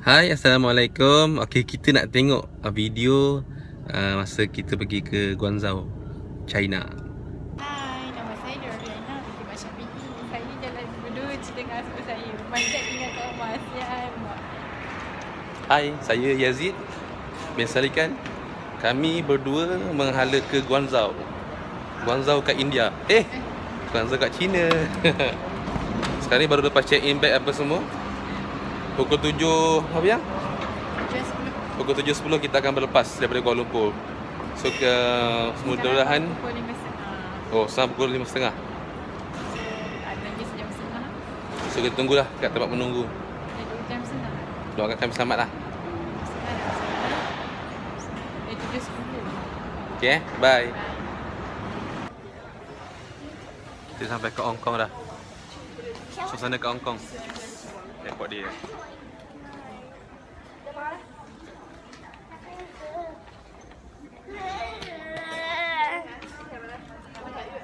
Hai, Assalamualaikum. Okey, kita nak tengok uh, video uh, masa kita pergi ke Guangzhou, China. Hai, nama saya Doriana binti Mak Syafiqi. Saya ni jalan berdua cerita dengan asal saya. Tinggal kat rumah Asian. Hai, saya Yazid bin Salikan. Kami berdua menghala ke Guangzhou. Guangzhou kat India. Eh, Guangzhou kat China. Sekarang ni baru lepas check in bag apa semua. Pukul 7 apa yang? Pukul 7.10 kita akan berlepas daripada Kuala Lumpur. So ke mudah-mudahan oh sampai pukul 5.30. So, ada lagi setengah. So kita tunggulah kat tempat menunggu. Dua jam setengah. Doakan kami selamat lah. Okay? Bye. Kita sampai ke Hong Kong dah. Suasana kat Hong Kong. Airport dia.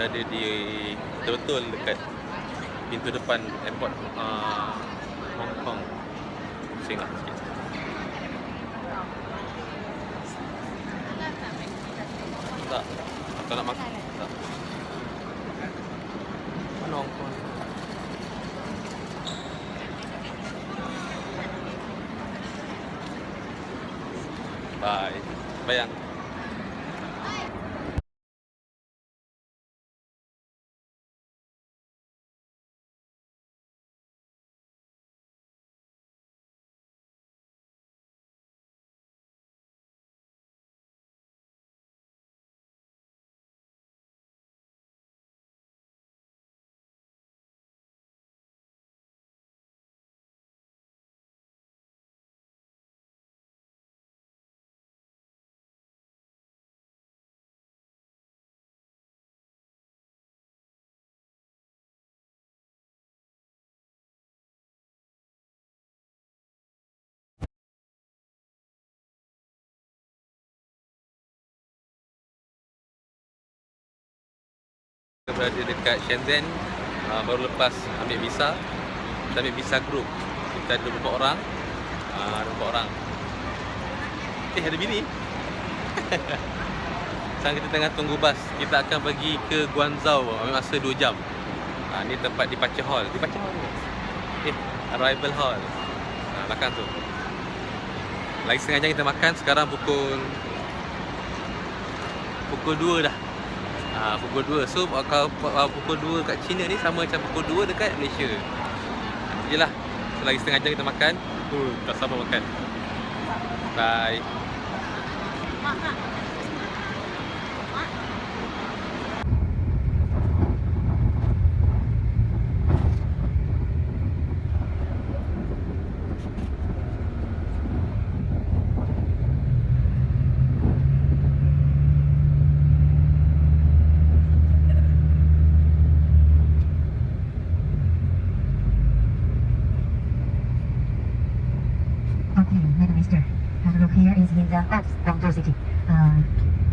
berada di betul-betul dekat pintu depan airport uh, Hong Kong. Sikit. Tak. Kau nak makan? Berada dekat Shenzhen uh, Baru lepas ambil visa. Kita ambil visa group. Kita ada beberapa orang. Uh, Ada beberapa orang. Eh ada bini. Sekarang kita tengah tunggu bas. Kita akan pergi ke Guangzhou Ambil masa 2 jam. Uh, Ni tempat departure hall. Departure hall Eh arrival hall. Uh, Belakang tu. Lagi setengah jam kita makan. Sekarang pukul Pukul 2 dah Ah pukul 2. So uh, kalau uh, pukul 2 kat China ni sama macam pukul 2 dekat Malaysia. Ah, Jelah. So, lagi setengah jam kita makan. Uh, tak sabar makan. Bye. Okay, Madam Mister. Have a look here is in the Alps, Guangzhou City. Uh,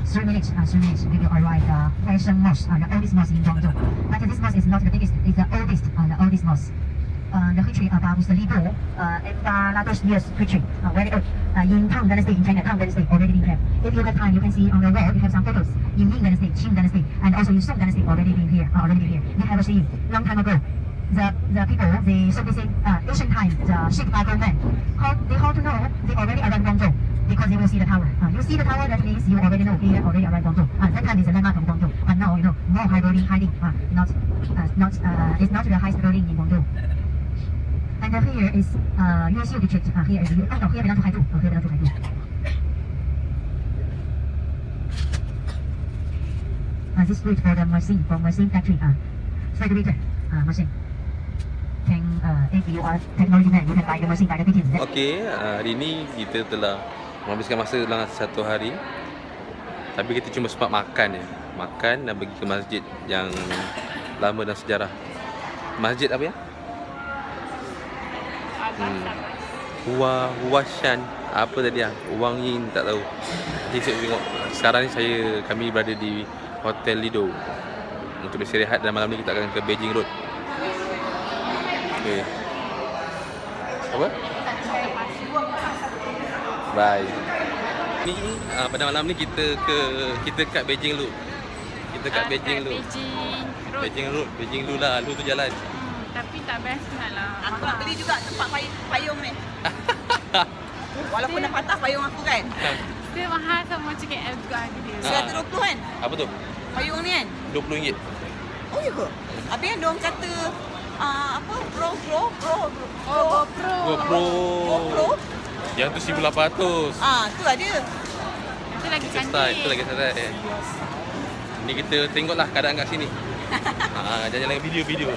three minutes, uh, three minutes, we will arrive the Fashion Mosque, uh, the oldest mosque in Guangzhou. But this mosque is not the biggest, it's the oldest, uh, the oldest mosque. Uh, the history about the Li Bo, uh, Emperor's years history, uh, very old. Uh, in Tang Dynasty, in China, Tang Dynasty already been here. If you have time, you can see on the wall, we have some photos. In Ming Dynasty, Qing Dynasty, and also in Song Dynasty already been here, uh, already been here. We have seen long time ago. The, the people, they say, uh, ancient time, the wagon man, how, they how to know they already arrived Guangzhou because they will see the tower. Uh, you see the tower, that means you already know they already arrived Guangzhou. Uh, that time is the landmark of Guangzhou. But now, you know, more high building hiding, uh, not, uh, not, uh, it's not the highest building in Guangzhou. And uh, here is uh, USU district. Uh, here is, oh no, here belongs to Haidu. Oh, here belongs to Haidu. uh, this fruit for the machine, for machine factory, uh, fabricator uh, machine. The machine diabetes. Okey, uh, hari ni kita telah menghabiskan masa dalam satu hari. Tapi kita cuma sempat makan je. Makan dan pergi ke masjid yang lama dalam sejarah. Masjid apa ya? Hmm. Hua Huashan apa tadi ah? Wang Yin tak tahu. Nanti saya tengok. Sekarang ni saya kami berada di Hotel Lido untuk bersihrehat dan malam ni kita akan ke Beijing Road. Okey. Apa? Bye. Ni uh, pada malam ni kita ke kita kat Beijing Loop. Kita kat Beijing Loop. Beijing Road. Beijing Road, Beijing Loop lah. Lu tu jalan. Hmm, tapi tak best sangat lah. Aku nak beli juga tempat pay payung ni. Walaupun dah patah payung aku kan. Dia mahal sama macam KL juga harga dia. Ha. 120 kan? Apa tu? Payung ni kan? RM20. Oh ya ke? Habis yang diorang kata uh, apa? Pro Pro Pro Oh, GoPro. GoPro. GoPro. Yang tu 1800. Ah, tu lah dia. Itu lagi cantik. itu lagi style. Ni kita tengoklah keadaan kat sini. ha, jalan-jalan video-video.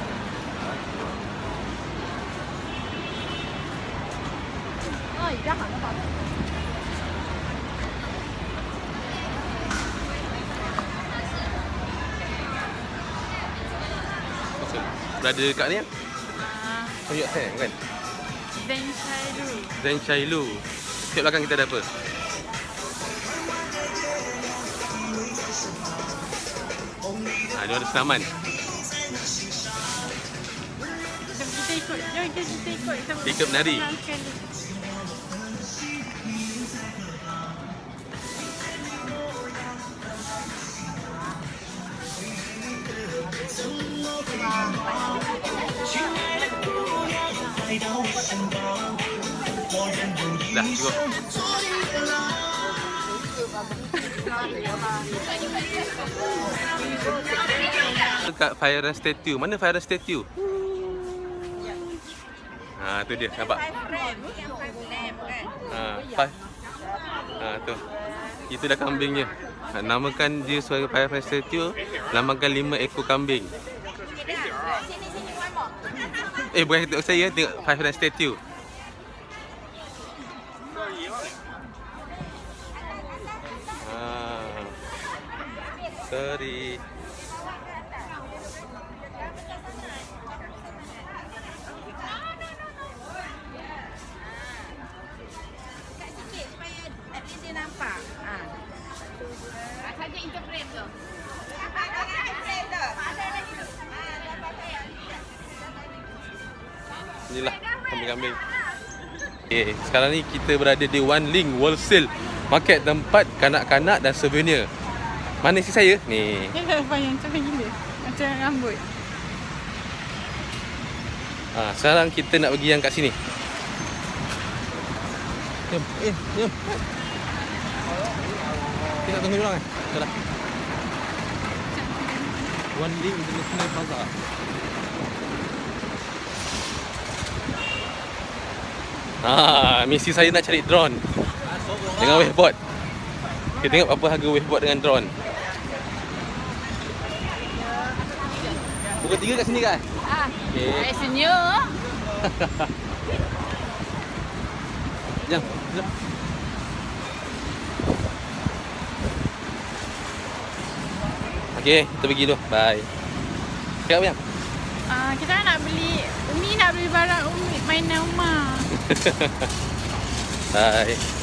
Ai, dah nampak. Berada kat ni ah? Ah, Oh, ya, saya kan? Zen Shailu. Zen Shailu. Kat belakang kita ada apa? Ha, dia ada senaman. Jom kita ikut. Jom kita ikut. Kita Ikut menari. Dah, cukup. Dekat Fire and Statue. Mana Fire Statue? Ha, tu dia. Nampak? Ha, five. Ha, tu. Itu dah kambingnya. Ha, namakan dia sebagai Fire Statue. Namakan lima ekor kambing. Eh, bukan tengok saya. Tengok Fire Statue. Sorry. Inilah kambing-kambing. Okay, sekarang ni kita berada di One Link Wholesale Market tempat kanak-kanak dan souvenir. Mana isteri saya? Ni. Dah panjang macam gila. Macam rambut. Ha, sekarang kita nak pergi yang kat sini. Jom, eh, jom. Kita tunggu orang kan? Dah dah. One Link International Plaza. Ah, misi saya nak cari drone dengan waveboard. Kita tengok apa harga waveboard dengan drone. Pukul 3 kat sini kan? Ah, Okey. okay. senyum. Jom, jom. Okey, kita pergi dulu. Bye. Cakap apa yang? Ah, kita nak beli Umi nak beli barang Umi mainan rumah. Bye.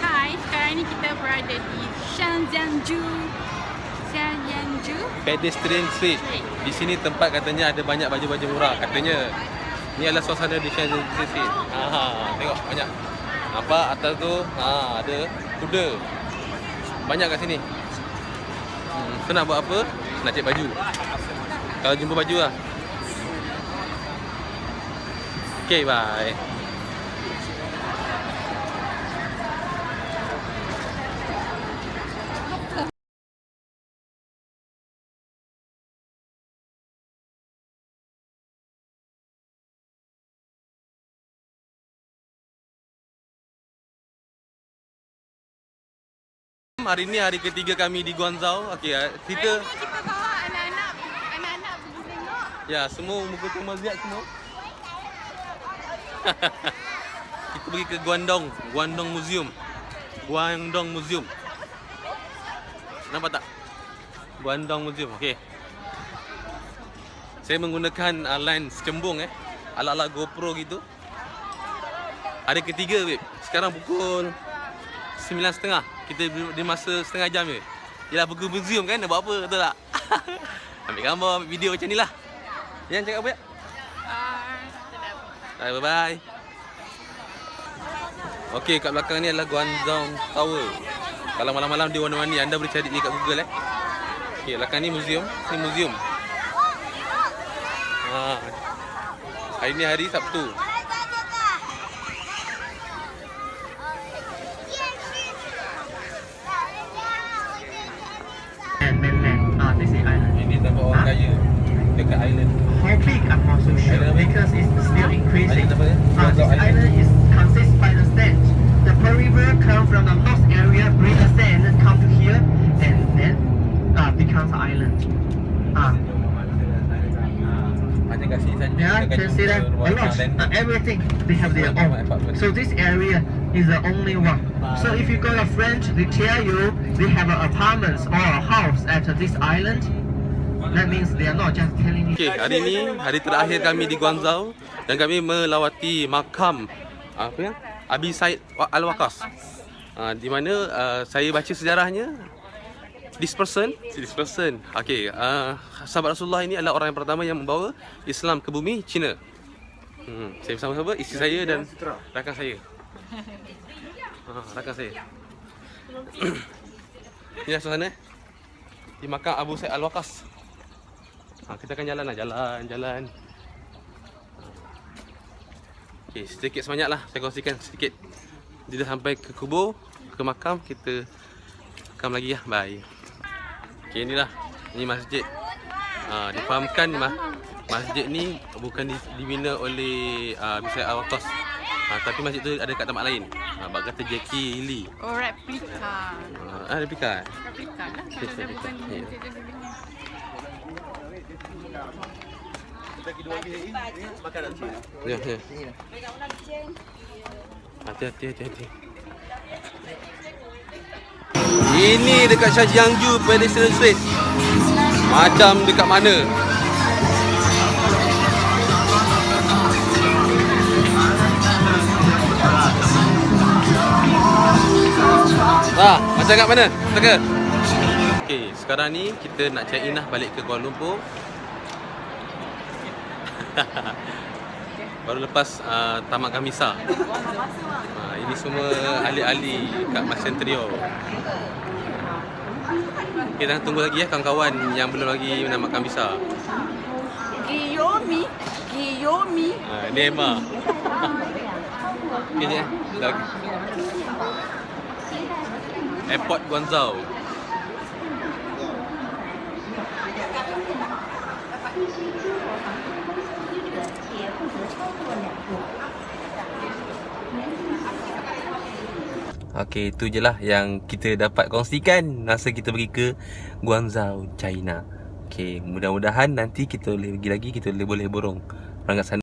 Hai, sekarang ni kita berada di Shenzhen Zoo. Shenzhenju. Pedestrian Street. Di sini tempat katanya ada banyak baju-baju murah katanya. Ni adalah suasana di Shenzhen City. Ha, tengok banyak. Nampak atas tu ha, ada kuda. Banyak kat sini. Hmm, so nak buat apa? Nak cek baju. Kalau jumpa baju lah. Okay, bye. Hari ni hari ketiga kami di Guangzhou. Okey, ah, kita Hari kita bawa anak-anak anak-anak pergi tengok. ya semua muka cuma lihat semua. kita pergi ke Guangdong, Guangdong Museum. Guangdong Museum. Nampak tak? Guangdong Museum. Okey. Saya menggunakan uh, line secembung eh. Ala-ala GoPro gitu. Hari ketiga, babe. Sekarang pukul 9.30 Kita di- masa setengah jam je. Yelah pergi museum kan nak buat apa betul tak? Ambil gambar, ambil video macam ni lah. Yang cakap apa ya? Sedap. Bye. Bye bye Okey kat belakang ni adalah Guangdong Tower. Kalau malam-malam dia warna-warni anda boleh cari dia kat Google eh. Okey belakang ni museum Ni museum. Ha. Hari ni hari Sabtu and mainland. Uh, this is island. Ini tempat orang kaya Dekat island How big? I'm not so sure Island apa? because it's still increasing. Island apa ya? Uh, Guangzhou this Island. island is consists by the sand. The Pearl River come from the north area, bring the sand, come to here, and then uh, becomes an island. Uh, Hanya kasih dekat can see that a lot. Uh, everything they have their own. So this area is the only one. So if you go to French, they tell you they have a apartments or a house at this island. That means they are not just telling you. Okey, hari ni hari terakhir kami di Guangzhou dan kami melawati makam apa yang Abi Said Wa- Al-Waqas. Uh, di mana uh, saya baca sejarahnya this person, this person. Okey, uh, sahabat Rasulullah ini adalah orang yang pertama yang membawa Islam ke bumi Cina. Hmm, saya bersama-sama isteri saya dan rakan saya. Ha, rakan saya. Inilah suasana di makam Abu Said Al-Waqas. Ha, kita akan jalan lah, jalan, jalan. Okey, sedikit sebanyak lah saya kongsikan sedikit. Dia dah sampai ke kubur, ke makam, kita rekam lagi lah. Bye. Okey, inilah. Ini masjid. Ha, difahamkan ma- masjid ni bukan di, dibina oleh uh, Bisa Al-Waqas. Ha, tapi masjid tu ada kat tempat lain. Ha, bak kata Jackie Lee. Oh, replika. Ha, ada pika. Replika lah. Kalau dia replika. bukan Ya. dia dia. Ya, ya. Hati-hati, hati-hati. Ini dekat Shajiangju Pedestrian Street. Macam dekat mana? Ah, macam kat mana? Teka. Okey, sekarang ni kita nak check in lah balik ke Kuala Lumpur. Baru lepas uh, tamat Kamisa. Uh, ini semua ahli-ahli kat Masen Trio. Kita tunggu lagi ya kawan-kawan yang belum lagi menamat Kamisa. Giyomi, Giyomi. Uh, ni Emma. Okay. Lagi. Airport Guangzhou. Okey, itu je lah yang kita dapat kongsikan masa kita pergi ke Guangzhou, China. Okey, mudah-mudahan nanti kita boleh pergi lagi, kita boleh boleh borong orang kat sana.